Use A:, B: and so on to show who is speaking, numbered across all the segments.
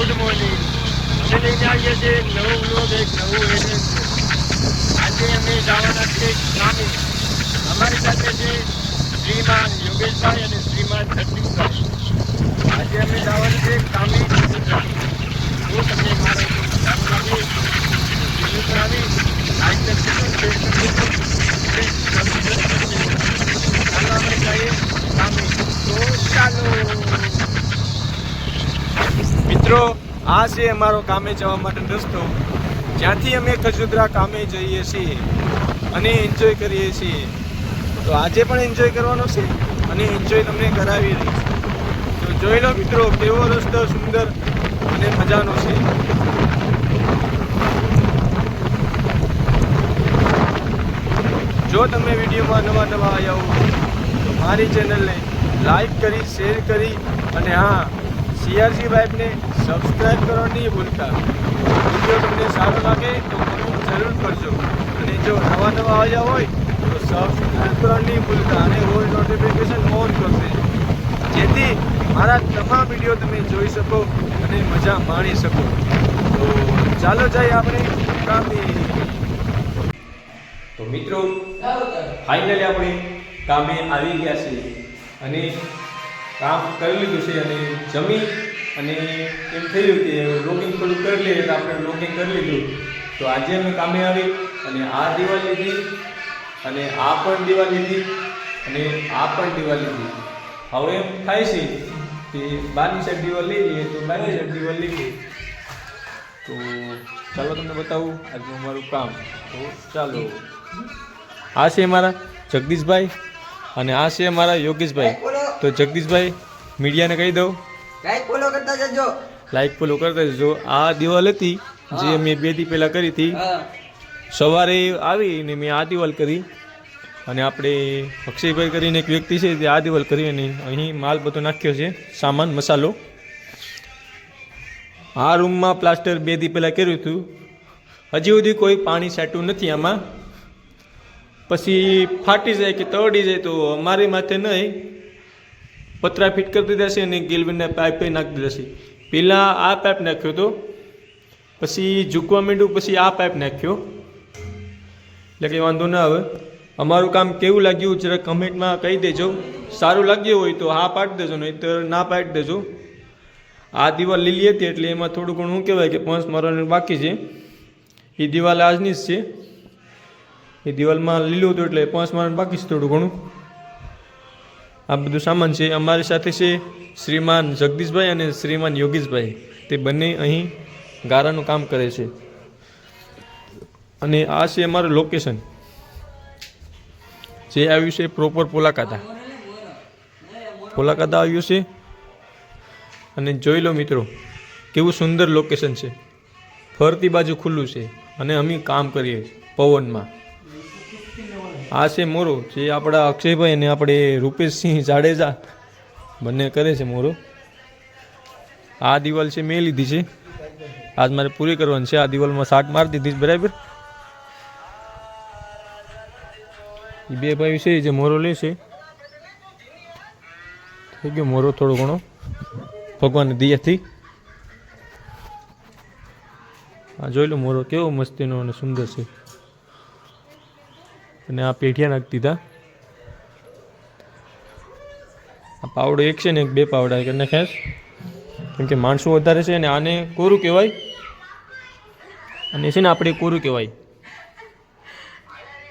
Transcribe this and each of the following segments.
A: Good morning. અમે લઈને આવીએ છીએ એક નવું આજે અમે જવાના છે ગામે અમારી સાથે છે શ્રીમાન યોગેશભાઈ અને શ્રીમાન જગદીશભાઈ આજે અમે જવાનું છે ગામે હું તમને મારો સારું લાગે વીડિયો પર આવી લાઈક કરજો શેર કરજો અને સબસ્ક્રાઈબ કરજો ચાલો આપણે જઈએ ગામે તો ચાલો મિત્રો આ છે અમારો કામે જવા માટેનો રસ્તો, જ્યાંથી અમે ખજુદરા કામે જઈએ છીએ અને એન્જોય કરીએ છીએ. તો આજે પણ એન્જોય કરવાનો છે અને એન્જોય તમને કરાવી રહી તો જોઈ લો મિત્રો, કેવો રસ્તો સુંદર અને મજાનો છે. જો તમે વિડીયોમાં નવા નવા આવ્યા હો તો મારી ચેનલને લાઈક કરી શેર કરી અને હા સીઆરસી વાઇફને સબસ્ક્રાઈબ કરવા નહીં ભૂલતા. વીડિયો તમને સારો લાગે તો કમેન્ટ જરૂર કરજો. અને જો નવા નવા આવ્યા હોય, તો સબસ્ક્રાઈબ કરવા નહીં ભૂલતા. અને રોજ નોટિફિકેશન ઓન કરશે જેથી મારા તમામ વીડિયો તમે જોઈ શકો અને મજા માણી શકો. તો ચાલો જઈએ આપણે કામે તો મિત્રો ફાઇનલી આપણે કામે આવી ગયા છીએ. અને કામ કરી લીધું છે અને જમી અને એમ થયું કે લોગિંગ થોડું કરી લઈએ તો આપણે લોગિંગ કરી લીધું. તો આજે અમે કામે આવી અને આ દિવાલ લીધી અને આ પણ દિવાલ લીધી અને આ પણ દિવાલ લીધી. હવે એમ થાય છે કે બારની સાઈડ દિવાલ લઈ લઈએ તો બારની સાઈડ દિવાલ લઈ લઈએ. તો ચાલો તમને બતાવું આજનું અમારું કામ. તો ચાલો. આ છે મારા જગદીશભાઈ અને આ છે મારા યોગેશભાઈ. તો જગદીશભાઈ મીડિયાને કહી દઉં.
B: લાઈક ફોલો કરતા જજો.
A: લાઈક ફોલો કરતા જજો. આ દિવાલ હતી જે મેં બે દી પહેલાં કરી હતી. સવારે આવી ને મેં આ દિવાલ કરી. અને આપણે અક્ષયભાઈ કરીને એક વ્યક્તિ છે તે આ દિવાલ કરી અને અહીં માલ બધો નાખ્યો છે સામાન મસાલો. આ રૂમમાં પ્લાસ્ટર બે દી પહેલાં કર્યું હતું. હજી સુધી કોઈ પાણી સાટું નથી આમાં. પછી ફાટી જાય કે તળી જાય તો અમારી માથે નહીં. પતરા ફિટ કરી દીધા છે અને ગેલવીના પાઇપે નાખી દીધા છે પહેલાં આ પાઇપ નાખ્યો હતો, પછી ઝૂકવા માંડ્યું, પછી આ પાઇપ નાખ્યો. એટલે કંઈ વાંધો ના આવે. અમારું કામ કેવું લાગ્યું જરા કમેન્ટમાં કહી દેજો. સારું લાગ્યું હોય તો હા પાડી દેજો નહીં તો ના પાડી દેજો. આ દિવાલ લીલી હતી એટલે એમાં થોડું ઘણું શું કહેવાય કે પંચ મારવાનું બાકી છે. એ દિવાલ આજની જ છે. એ દિવાલમાં લીલું હતું એટલે પંચ મારવાનું બાકી છે થોડું ઘણું. આ બધું સામાન છે. અમારી સાથે છે શ્રીમાન જગદીશભાઈ અને શ્રીમાન યોગેશભાઈ. તે બંને અહીં ગારાનું કામ કરે છે. અને આ છે અમારું લોકેશન જે આવ્યું છે પ્રોપર પોલાકાતા. પોલાકાતા આવ્યું છે. અને જોઈ લો મિત્રો, કેવું સુંદર લોકેશન છે. ફરતી બાજુ ખુલ્લું છે. અને અમે કામ કરીએ પવનમાં. આ છે મોરો, જે આપણા અક્ષયભાઈ અને આપણે રૂપેશસિંહ જાડેજા બંને કરે છે મોરો. આ દિવાલ છે મેં લીધી છે. આજ મારે પૂરી કરવાની છે. આ દિવાલમાં સાટ મારી દીધી છે, બરાબર? એ બે ભાઈ છે જે મોરો લે છે. થઈ ગયો મોરો થોડો ઘણો. ભગવાનની દિયાથી. આ જોઈ લો મોરો, કેવો મસ્તીનો અને સુંદર છે. અને આ પેઠિયા નાખી દીધા. આ પાવડો એક છે ને એક બે પાવડા કરી ખેંચ. કેમ કે માણસો વધારે છે અને આને કોરું કહેવાય? અને છે ને આપણે કોરું કહેવાય.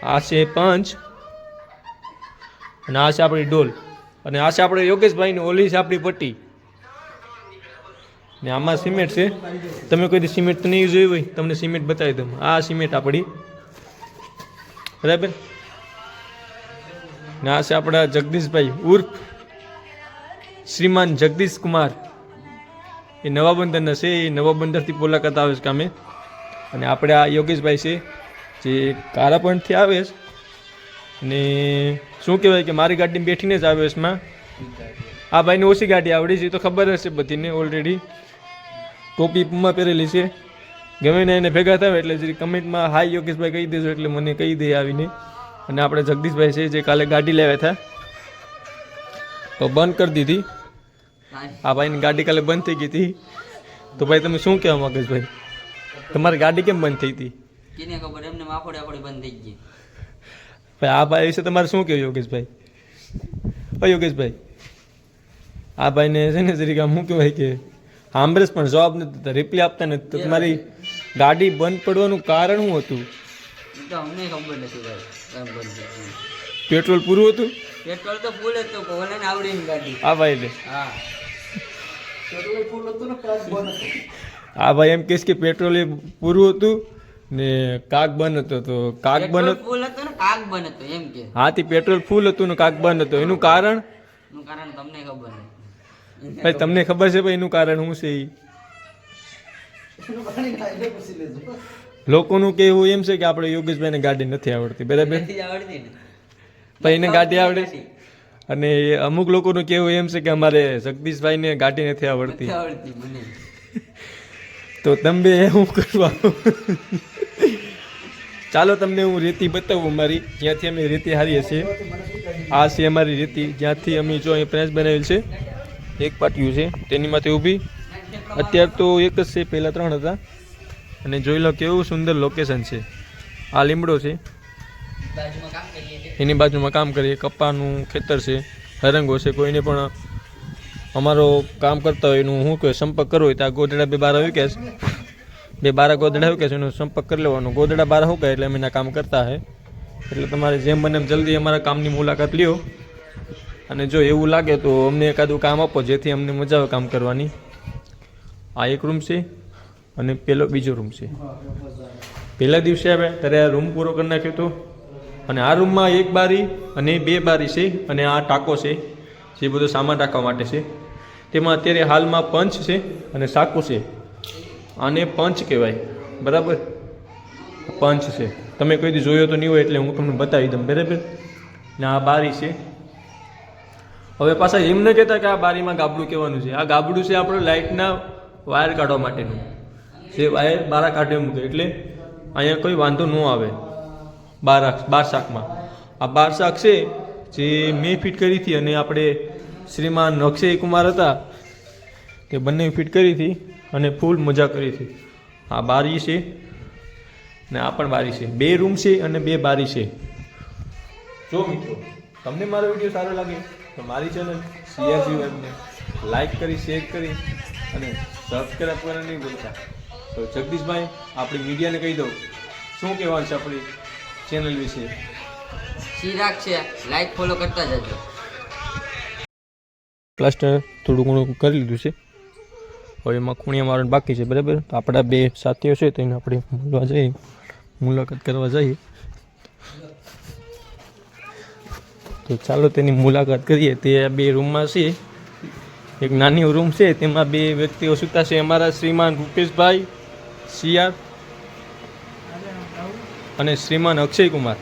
A: આ છે પંચ. અને આ છે આપણી ડોલ અને આ છે આપણે યોગેશભાઈની ઓલી છે આપણી પટ્ટી. ને આમાં સિમેન્ટ છે. તમે કોઈ સિમેન્ટ તો નહીં જોયું હોય, તમને સિમેન્ટ બતાવી દઉં. આ સિમેન્ટ આપણી. બરાબર? ને છે આપણા જગદીશભાઈ ઉર્ફ શ્રીમાન જગદીશ કુમાર. એ નવા બંદરના છે, એ નવા બંદરથી મુલાકાત આવે છે કામે. અને આપણે આ યોગેશભાઈ છે, જે કારાપણથી આવે છે. અને શું કહેવાય કે મારી ગાડીમાં બેઠીને જ આવે એમાં આ ભાઈને ઓછી ગાડી આવડી છે તો ખબર હશે બધીને ઓલરેડી ટોપી પૂમાં પહેરેલી છે. ગમે ને એને ભેગા થાય એટલે જરી કમેન્ટમાં, હાય યોગેશભાઈ, કહી દેજો એટલે મને કહી દે આવીને. અને આપણે જગદીશભાઈ છે જે કાલે ગાડી લેવા હતા તો બંધ કરી દીધી. આ ભાઈની ગાડી કાલે બંધ થઈ ગઈ હતી. તો ભાઈ તમે શું કહેવા માંગો છો ભાઈ? તમારી ગાડી કેમ બંધ થઈ હતી?
B: કેને ખબર એમને માફોડે આપણે બંધ થઈ ગઈ.
A: ભાઈ આ ભાઈ વિશે તમારે શું કહેવું યોગેશભાઈ? ઓ યોગેશભાઈ આ ભાઈને છે ને જરીક આમ શું કહેવાય કે સાંભળે પણ જવાબ નથી રિપ્લાય આપતા નથી. તો તમારી ગાડી બંધ પડવાનું કારણ શું હતું?
B: તો અમને ખબર નથી ભાઈ કેમ બંધ
A: પેટ્રોલ પૂરું હતું?
B: પેટ્રોલ તો ફૂલ હતું તો આવડી ને ગાડી.
A: હા ભાઈ લે.
B: હા.
A: આ ભાઈ એમ કહીશ કે પેટ્રોલ એ પૂરું હતું ને કાક બંધ હતો તો કાક
B: પેટ્રોલ
A: બંધ
B: ફૂલ હતો ને કાગ બંધ હતો એમ કે.
A: હાથી પેટ્રોલ ફૂલ હતું ને કાક બંધ હતો. એનું કારણ?
B: એનું કારણ તમને ખબર નથી
A: ભાઈ તમને ખબર છે ભાઈ એનું કારણ શું છે ઈ? લોકોનું કહેવું એમ છે કે આપણે યોગેશભાઈને ગાડી નથી આવડતી. બરાબર?
B: નથી આવડતી ને.
A: ભાઈ એને ગાડી આવડે? અને અમુક લોકોનું કહેવું એમ છે કે અમારે જગદીશભાઈને ગાડી નથી આવડતી. તો તમે એવું કરવા? ચાલો તમને હું રેતી બતાવું મારી. જ્યાંથી અમે રેતી હારીએ છીએ. આ છે અમારી રેતી. જ્યાંથી અમે જો અહીં પ્રેસ બનાવેલ છે. એક પાટિયું છે. તેની માથે ઊભી. અત્યારે તો એક જ છે. પહેલાં ત્રણ હતા. અને જોઈ લો કેવું સુંદર લોકેશન છે. આ લીમડો છે. એની બાજુમાં કામ કરીએ. કપ્પાનું ખેતર છે. હરંગો છે. કોઈને પણ અમારો કામ કરતા હોય એનું શું કહે સંપર્ક કરવો હોય તો આ ગોદડા બે બાર આવી કે બે બારા ગોદડા આવી કે એનો સંપર્ક કરી લેવાનો. ગોદડા બાર શું કહે એટલે અમે એના કામ કરતા હે. એટલે તમારે જેમ બને એમ જલ્દી અમારા કામની મુલાકાત લ્યો. અને જો એવું લાગે તો અમને એકાદું કામ આપો જેથી અમને મજા આવે કામ કરવાની. આ એક રૂમ છે. અને પેલો બીજો રૂમ છે. પહેલા દિવસે આવ્યા ત્યારે આ રૂમ પૂરો કરી નાખ્યો હતો. અને આ રૂમમાં એક બારી અને બે બારી છે અને આ ટાંકો છે, જે બધો સામાન રાખવા માટે છે. તેમાં અત્યારે હાલમાં પંચ છે અને સાકુ છે. આને પંચ કહેવાય. બરાબર? પંચ છે. તમે કોઈ દી જોયો તો નહીં હોય એટલે હું તમને બતાવી દઉં. બરાબર? ને આ બારી છે. હવે પાછા એમ ન કહેતા કે આ બારીમાં ગાબડું કહેવાનું છે. આ ગાબડું છે આપણે લાઇટના વાયર કાઢવા માટેનું. જે વાયર બારા કાઢે મૂકે, એટલે અહીંયા કોઈ વાંધો ન આવે. બાર બાર શાકમાં. આ બાર શાક છે, જે મેં ફિટ કરી હતી અને આપણે શ્રીમાન અક્ષય કુમાર હતા, તે બંને ફિટ કરી હતી અને ફૂલ મજા કરી હતી. આ બારી છે ને આ પણ બારી છે. બે રૂમ છે અને બે બારી છે. જો મિત્રો, તમને મારો વીડિયો સારો લાગે તો મારી ચેનલ સીઆરજી વેબને લાઈક કરી, શેર કરી અને સબસ્ક્રાઈબ કરવાની નહીં ભૂલતા. તો જગદીશભાઈ આપણી મીડિયાને કહી દઉં શું કહેવાનું છે આપણી ચેનલ વિશે?
B: ચિરાગ છે. લાઈક ફોલો કરતા જજો.
A: પ્લાસ્ટર થોડું ઘણું કરી લીધું છે. હવે એમાં ખૂણિયા મારવાનું બાકી છે બરાબર? તો આપણા બે સાથીઓ છે તો એને આપણે મળવા જઈએ. મુલાકાત કરવા જઈએ. તો ચાલો તેની મુલાકાત કરીએ. તે આ બે રૂમમાં છે. એક નાની રૂમ છે. તેમાં બે વ્યક્તિઓ સૂતા છે. અમારા શ્રીમાન રૂપેશભાઈ સિયાર અને શ્રીમાન અક્ષય કુમાર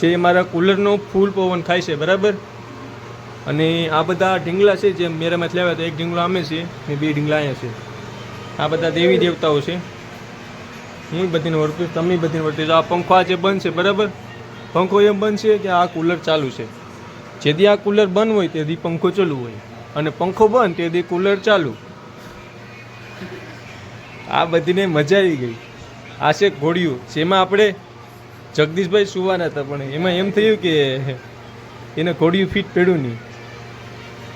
A: જે મારા કુલરનો ફૂલ પવન ખાય છે, બરાબર? અને આ બધા ઢીંગલા છે, જે મેરામાંથી લાવ્યા હતા એક ઢીંગલો અમે છીએ, ને બે ઢીંગલા અહીંયા છે. આ બધા દેવી દેવતાઓ છે. હું બધીને વર્તું, તમે બધીને વર્તું. આ પંખો આ જે બંધ છે, બરાબર? પંખો એમ બંધ છે કે આ કુલર ચાલુ છે. જેથી આ કુલર બંધ હોય, તેથી પંખો ચાલુ હોય. અને પંખો બંધ, તેથી કુલર ચાલુ. આ બધીને મજા આવી ગઈ. આ છે ઘોડિયું જેમાં આપણે જગદીશભાઈ સુવાના હતા પણ એમાં એમ થયું કે એને ઘોડિયું ફિટ પડ્યું નહીં.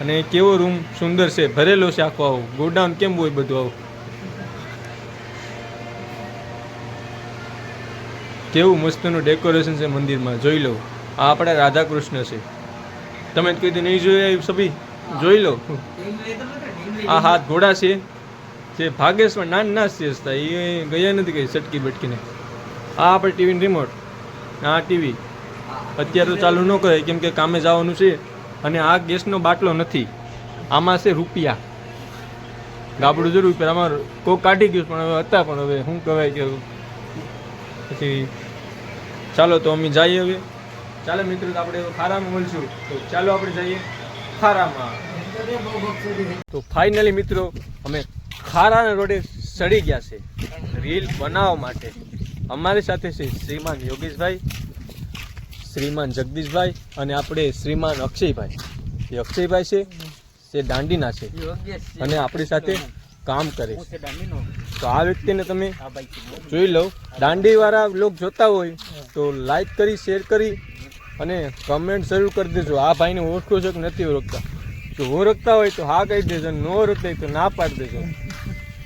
A: અને કેવો રૂમ સુંદર છે ભરેલો છે આખો આવું. ગોડાઉન કેમ હોય બધું આવું? કેવું મસ્તનું ડેકોરેશન છે મંદિરમાં જોઈ લો. આ આપણા રાધા કૃષ્ણ છે. તમે કીધું નહીં જોયા સભી? જોઈ લો. આ હાથ ઘોડા છે. જે ભાગેશમાં નાન ના સ્ટેજ હતા એ ગયા નથી કઈ સટકી બટકીને. આ આપણે ટીવીની રિમોટ આ ટીવી. અત્યારે તો ચાલુ ન કરે, કેમ કે કામે જવાનું છે અને આ ગેસનો બાટલો નથી. આમાં છે રૂપિયા. ગાબડું જરૂર પણ આમાં કોક કાઢી ગયું પણ હવે હતા, પણ હવે શું કહેવાય કે પછી ચાલો તો અમે જઈએ હવે. ચાલો મિત્રો, તો આપણે ખારામાં મળશું. તો ચાલો આપણે જઈએ ખારામાં. તો ફાઇનલી મિત્રો, અમે ખારાના રોડે સડી ગયા છે. રીલ બનાવવા માટે. અમારી સાથે છે શ્રીમાન યોગેશભાઈ, શ્રીમાન જગદીશભાઈ અને આપણે શ્રીમાન અક્ષયભાઈ. એ અક્ષયભાઈ છે તે દાંડીના છે અને આપણી સાથે કામ કરે તો આ વ્યક્તિને તમે જોઈ લો. દાંડીવાળા લોક જોતા હોય તો લાઈક કરી શેર કરી અને કમેન્ટ જરૂર કરી દેજો. આ ભાઈને ઓળખો છો કે નથી ઓળખતા? જો ઓળખતા હોય તો હા કહી દેજો ન ઓળખતા હોય તો ના પાડી દેજો.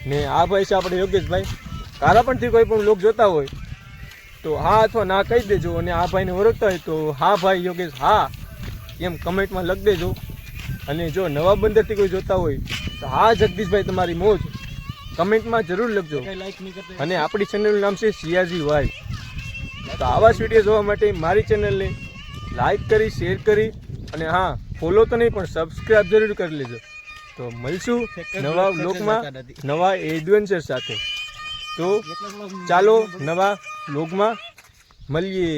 A: ને આ ભાઈ છે આપણે યોગેશભાઈ. કારાપણથી કોઈ પણ લોક જોતા હોય તો હા અથવા ના કહી દેજો અને આ ભાઈને ઓળખતા હોય તો હા ભાઈ યોગેશ હા એમ કમેન્ટમાં લખી દેજો. અને જો નવા બંદરથી કોઈ જોતા હોય તો હા જગદીશભાઈ તમારી મોજ કમેન્ટમાં જરૂર લખજો. અને આપણી ચેનલનું નામ છે સિયાજી વાય તો આવા જ વીડિયો જોવા માટે મારી ચેનલને લાઈક કરી શેર કરી અને હા ફોલો તો નહીં પણ સબસ્ક્રાઈબ જરૂર કરી લેજો. તો મળશું નવા બ્લોગમાં નવા એડવેન્ચર સાથે. તો ચાલો નવા બ્લોગમાં મળીએ.